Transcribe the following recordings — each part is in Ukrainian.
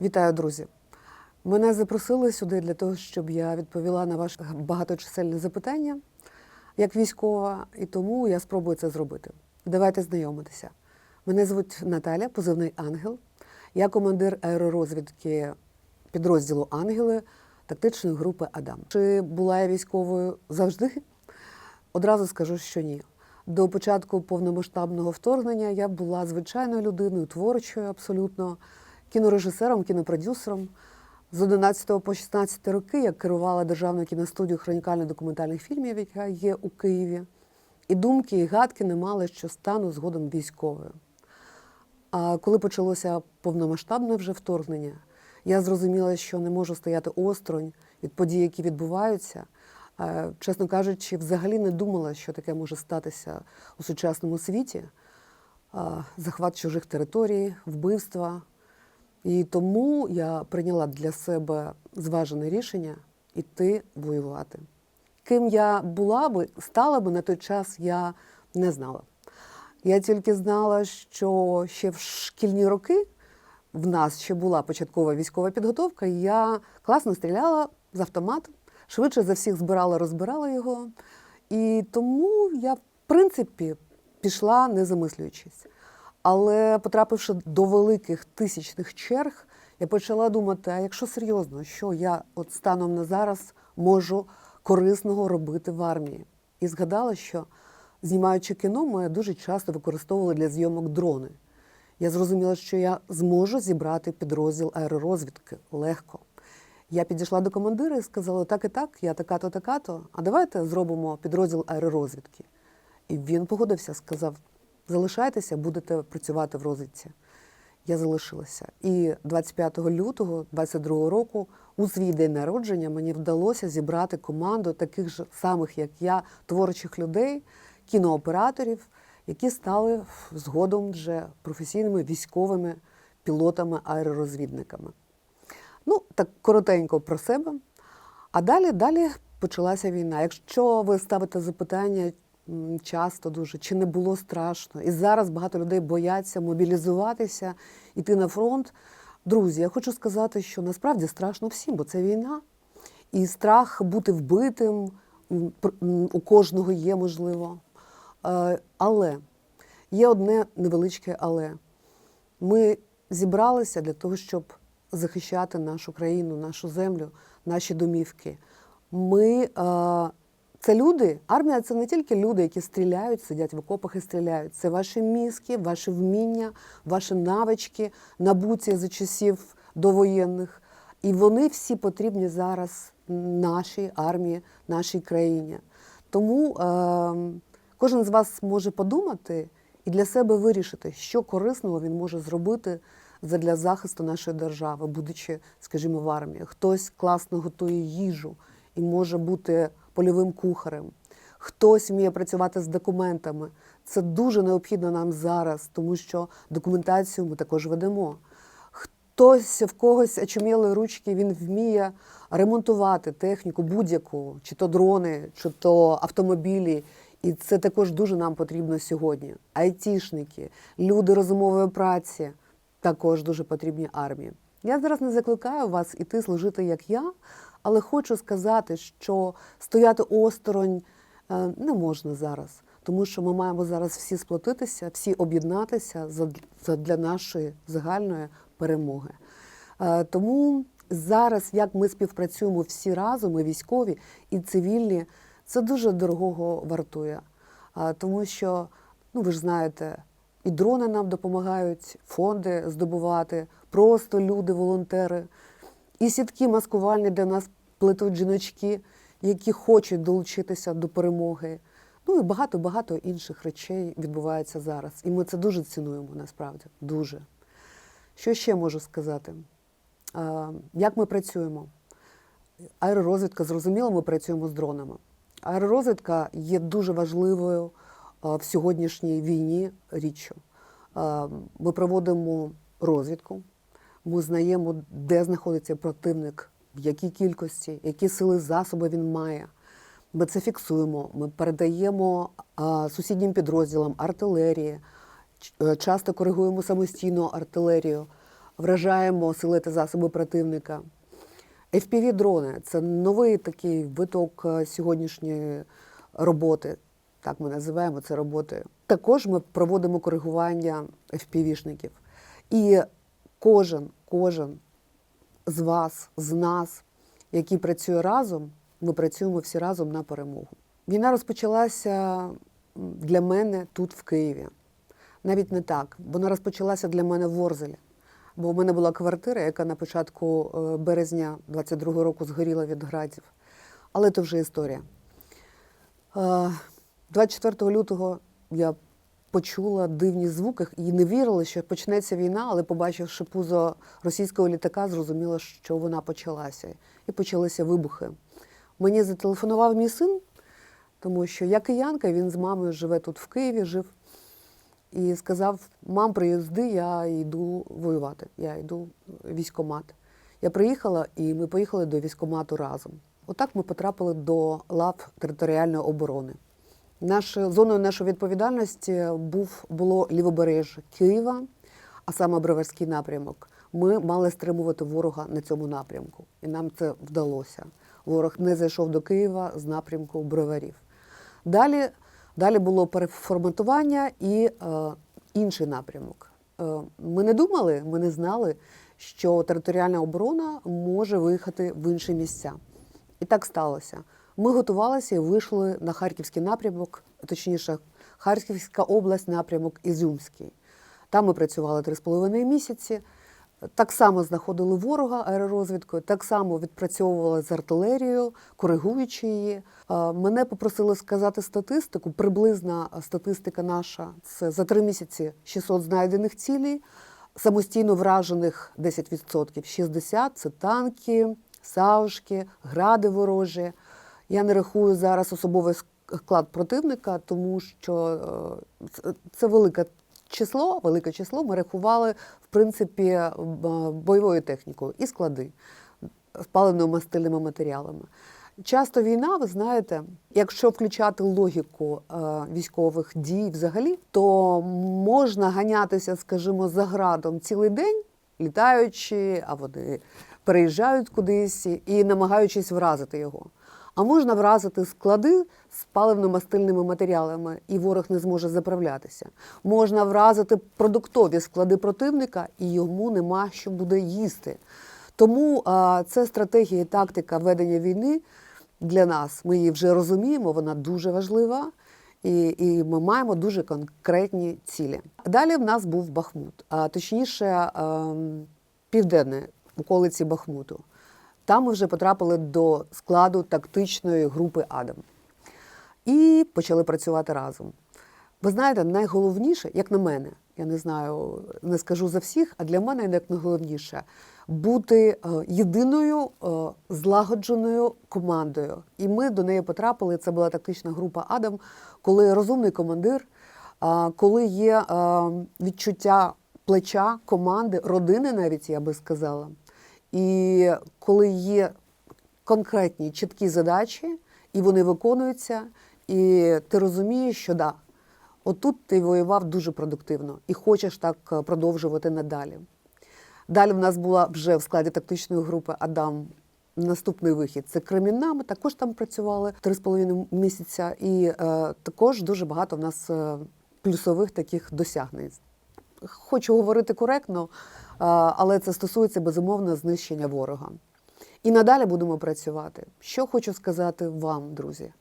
Вітаю, друзі! Мене запросили сюди для того, щоб я відповіла на ваше багаточисельне запитання як військова, і тому я спробую це зробити. Давайте знайомитися. Мене звуть Наталя, позивний Ангел. Я командир аеророзвідки підрозділу Ангели тактичної групи Адам. Чи була я військовою завжди? Одразу скажу, що ні. До початку повномасштабного вторгнення я була звичайною людиною, творчою абсолютно, кінорежисером, кінопродюсером. З 11 по 16 роки я керувала державною кіностудією хронікально-документальних фільмів, яка є у Києві. І думки, і гадки не мали, що стану згодом військовою. А коли почалося повномасштабне вже вторгнення, я зрозуміла, що не можу стояти осторонь від подій, які відбуваються. Чесно кажучи, взагалі не думала, що таке може статися у сучасному світі. Захват чужих територій, вбивства. І тому я прийняла для себе зважене рішення йти воювати. Ким я була би, стала би на той час, я не знала. Я тільки знала, що ще в шкільні роки в нас ще була початкова військова підготовка, і я класно стріляла з автомату, швидше за всіх збирала, розбирала його. І тому я, в принципі, пішла, не замислюючись. Але потрапивши до великих тисячних черг, я почала думати: а якщо серйозно, що я от станом на зараз можу корисного робити в армії? І згадала, що знімаючи кіно, ми дуже часто використовували для зйомок дрони. Я зрозуміла, що я зможу зібрати підрозділ аеророзвідки легко. Я підійшла до командира і сказала: так і так, я така-то, така-то, а давайте зробимо підрозділ аеророзвідки. І він погодився, сказав: залишайтеся, будете працювати в розвідці. Я залишилася. І 25 лютого 22 року, у свій день народження, мені вдалося зібрати команду таких ж самих, як я, творчих людей, кінооператорів, які стали згодом вже професійними військовими пілотами-аеророзвідниками. Ну, так коротенько про себе. А далі, далі почалася війна. Якщо ви ставите запитання часто дуже, чи не було страшно, і зараз багато людей бояться мобілізуватися, іти на фронт. Друзі, я хочу сказати, що насправді страшно всім, бо це війна. І страх бути вбитим у кожного є, можливо. Е, Але є одне невеличке але. Ми зібралися для того, щоб захищати нашу країну, нашу землю, наші домівки. Ми е, це люди. Армія це не тільки люди, які стріляють, сидять в окопах і стріляють. Це ваші мізки, ваші вміння, ваші навички, набуті за часів довоєнних. І вони всі потрібні зараз нашій армії, нашій країні. Тому е, кожен з вас може подумати і для себе вирішити, що корисного він може зробити для захисту нашої держави, будучи, скажімо, в армії. Хтось класно готує їжу і може бути польовим кухарем. Хтось вміє працювати з документами. Це дуже необхідно нам зараз, тому що документацію ми також ведемо. Хтось в когось очуміли ручки, він вміє ремонтувати техніку будь-яку, чи то дрони, чи то автомобілі. І це також дуже нам потрібно сьогодні. Айтішники, люди розумової праці також дуже потрібні армії. Я зараз не закликаю вас іти служити як я, але хочу сказати, що стояти осторонь е, не можна зараз, тому що ми маємо зараз всі сплотитися, всі об'єднатися зад- задля нашої загальної перемоги. Е, Тому зараз, як ми співпрацюємо всі разом, і військові, і цивільні, це дуже дорогого вартує. Тому що, ну ви ж знаєте, і дрони нам допомагають, фонди здобувати, просто люди, волонтери, і сітки маскувальні для нас плетуть жіночки, які хочуть долучитися до перемоги. Ну і багато-багато інших речей відбувається зараз. І ми це дуже цінуємо насправді. Дуже. Що ще можу сказати? Як ми працюємо? Аеророзвідка, зрозуміло, ми працюємо з дронами. Аеророзвідка є дуже важливою в сьогоднішній війні річчю. Ми проводимо розвідку, ми знаємо, де знаходиться противник, в якій кількості, які сили засоби він має. Ми це фіксуємо, ми передаємо сусіднім підрозділам артилерії, е, часто коригуємо самостійно артилерію. вражаємо сили та засоби противника. FPV-дрони це новий такий виток е, сьогоднішньої роботи. Так ми називаємо це роботою. Також ми проводимо коригування FPV-шників. І кожен, кожен з вас, з нас, який працює разом, ми працюємо всі разом на перемогу. Війна розпочалася для мене тут, в Києві. Навіть не так. Вона розпочалася для мене в Ворзелі. Бо в мене була квартира, яка на початку е, березня 22-го року згоріла від градів. Але це вже історія. Е, 24 лютого я почула дивні звуки і не вірила, що почнеться війна, але побачивши пузо російського літака, зрозуміла, що вона почалася. І почалися вибухи. Мені зателефонував мій син, тому що я киянка, він з мамою живе тут в Києві, жив. І сказав: мам, приїзди, я йду воювати. Я йду в військкомат. Я приїхала, і ми поїхали до військкомату разом. Отак ми потрапили до лав територіальної оборони. Нашою зоною нашої відповідальності був було лівобережжя Києва, а саме Броварський напрямок. Ми мали стримувати ворога на цьому напрямку, і нам це вдалося. Ворог не зайшов до Києва з напрямку броварів. Далі, далі було переформатування і е, інший напрямок. Е, ми не думали, ми не знали, що територіальна оборона може виїхати в інші місця. І так сталося. Ми готувалися і вийшли на харківський напрямок, точніше, Харківська область, напрямок Ізюмський. Там ми працювали три з половиною місяці. Так само знаходили ворога аеророзвідкою, так само відпрацьовували з артилерією, коригуючи її. Е, Мене попросили сказати статистику. Приблизна статистика наша це за три місяці 600 знайдених цілей, самостійно вражених 10%, 60 – це танки, саушки, гради ворожі. Я не рахую зараз особовий склад противника, тому що е, це- велике число, велике число. Ми рахували, в принципі, бойовою технікою і склади з паливно-мастильними матеріалами. Часто війна, ви знаєте, якщо включати логіку е, військових дій взагалі, то можна ганятися, скажімо, за градом цілий день, літаючи, а вони переїжджають кудись і намагаючись вразити його. А можна вразити склади з паливно-мастильними матеріалами, і ворог не зможе заправлятися. Можна вразити продуктові склади противника, і йому нема що буде їсти. Тому а, це стратегія і тактика ведення війни для нас. Ми її вже розуміємо, вона дуже важлива. І, і ми маємо дуже конкретні цілі. Далі в нас був Бахмут, а точніше, ем, південне околиці Бахмуту. Там ми вже потрапили до складу тактичної групи Адам і почали працювати разом. Ви знаєте, найголовніше, як на мене, я не знаю, не скажу за всіх, а для мене як найголовніше бути е, єдиною е, злагодженою командою. І ми до неї потрапили. Це була тактична група Адам, коли розумний командир, коли є е, відчуття плеча команди, родини, навіть я би сказала. І коли є конкретні чіткі задачі, і вони виконуються, і ти розумієш, що да, отут ти воював дуже продуктивно і хочеш так е, продовжувати надалі. Далі в нас була вже в складі тактичної групи Адам. Наступний вихід це Кремінна. Ми також там працювали три з половиною місяця, і е, також дуже багато в нас е, плюсових таких досягнень. Хочу говорити коректно, але це стосується безумовно знищення ворога. І надалі будемо працювати. Що хочу сказати вам, друзі?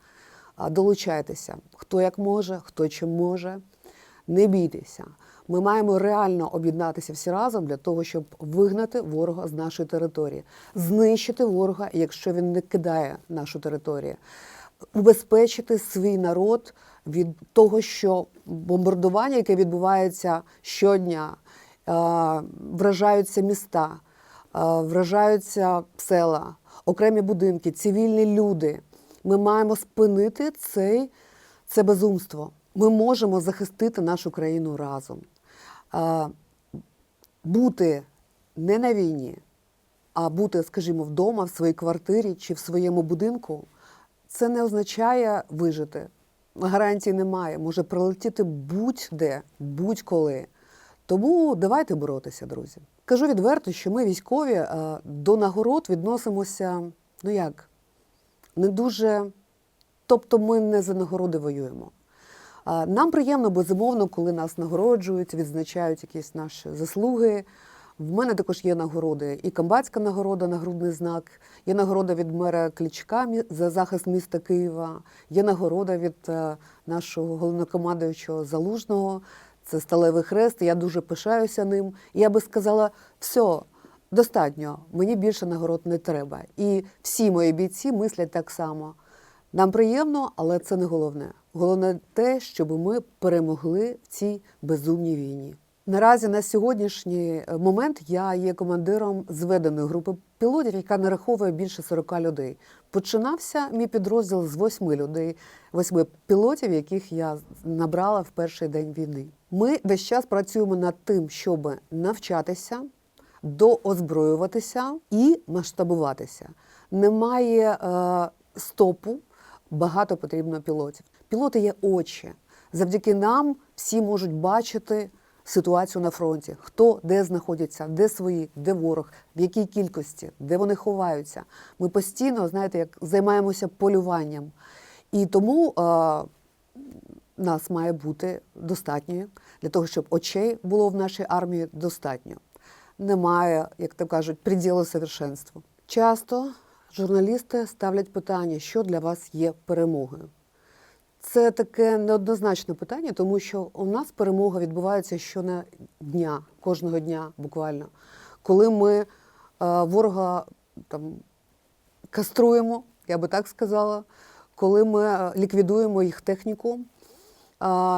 Долучайтеся, хто як може, хто чим може. Не бійтеся. Ми маємо реально об'єднатися всі разом для того, щоб вигнати ворога з нашої території, знищити ворога, якщо він не кидає нашу територію, убезпечити свій народ від того, що бомбардування, яке відбувається щодня, вражаються міста, е, вражаються села, окремі будинки, цивільні люди. Ми маємо спинити цей, це безумство. Ми можемо захистити нашу країну разом. Е, Бути не на війні, а бути, скажімо, вдома, в своїй квартирі чи в своєму будинку, це не означає вижити. Гарантій немає. Може прилетіти будь-де, будь-коли. Тому давайте боротися, друзі. Кажу відверто, що ми військові е, до нагород відносимося, ну як, не дуже. Тобто ми не за нагороди воюємо. Нам приємно, безумовно, коли нас нагороджують, відзначають якісь наші заслуги. В мене також є нагороди. І комбатська нагорода, нагрудний знак, є нагорода від мера Клічка за захист міста Києва, є нагорода від е, нашого головнокомандуючого Залужного. Це сталевий хрест. Я дуже пишаюся ним. Я би сказала, все, достатньо, мені більше нагород не треба. І всі мої бійці мислять так само. Нам приємно, але це не головне. Головне те, щоб ми перемогли в цій безумній війні. Наразі на сьогоднішній е, момент я є командиром зведеної групи пілотів, яка нараховує більше 40 людей. Починався мій підрозділ з восьми людей, восьми пілотів, яких я набрала в перший день війни. Ми весь час працюємо над тим, щоб навчатися, доозброюватися і масштабуватися. Немає е, стопу, багато потрібно пілотів. Пілоти є очі. Завдяки нам всі можуть бачити ситуацію на фронті, хто де знаходиться, де свої, де ворог, в якій кількості, де вони ховаються. Ми постійно, знаєте, як займаємося полюванням. І тому е, нас має бути достатньо для того, щоб очей було в нашій армії достатньо. Немає, як то кажуть, приділу совершенству. Часто журналісти ставлять питання, що для вас є перемогою. Це таке неоднозначне питання, тому що у нас перемога відбувається щодня, кожного дня буквально. Коли ми е, ворога там, каструємо, я би так сказала, коли ми е, ліквідуємо їх техніку,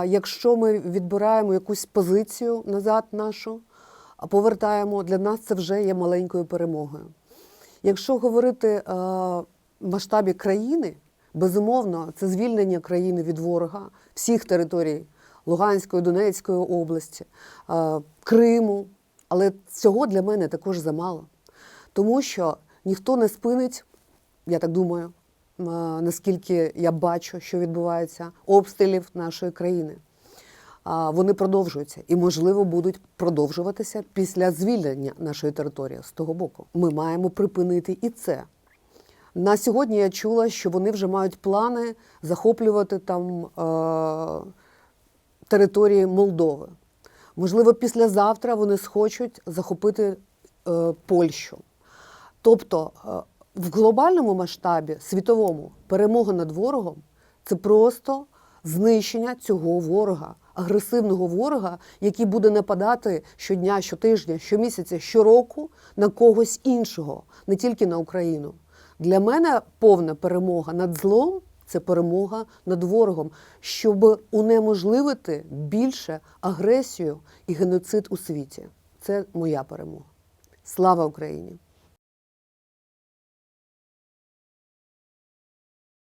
якщо ми відбираємо якусь позицію назад нашу, а повертаємо, для нас це вже є маленькою перемогою. Якщо говорити в масштабі країни, безумовно, це звільнення країни від ворога, всіх територій Луганської, Донецької області, Криму. Але цього для мене також замало. Тому що ніхто не спинить, я так думаю, наскільки я бачу, що відбувається, обстрілів нашої країни. Вони продовжуються і, можливо, будуть продовжуватися після звільнення нашої території з того боку. Ми маємо припинити і це. На сьогодні я чула, що вони вже мають плани захоплювати там е- території Молдови. Можливо, післязавтра вони схочуть захопити е, Польщу. Тобто, е, в глобальному масштабі, світовому, перемога над ворогом це просто знищення цього ворога, агресивного ворога, який буде нападати щодня, щотижня, щомісяця, щороку на когось іншого, не тільки на Україну. Для мене повна перемога над злом це перемога над ворогом, щоб унеможливити більше агресію і геноцид у світі. Це моя перемога. Слава Україні!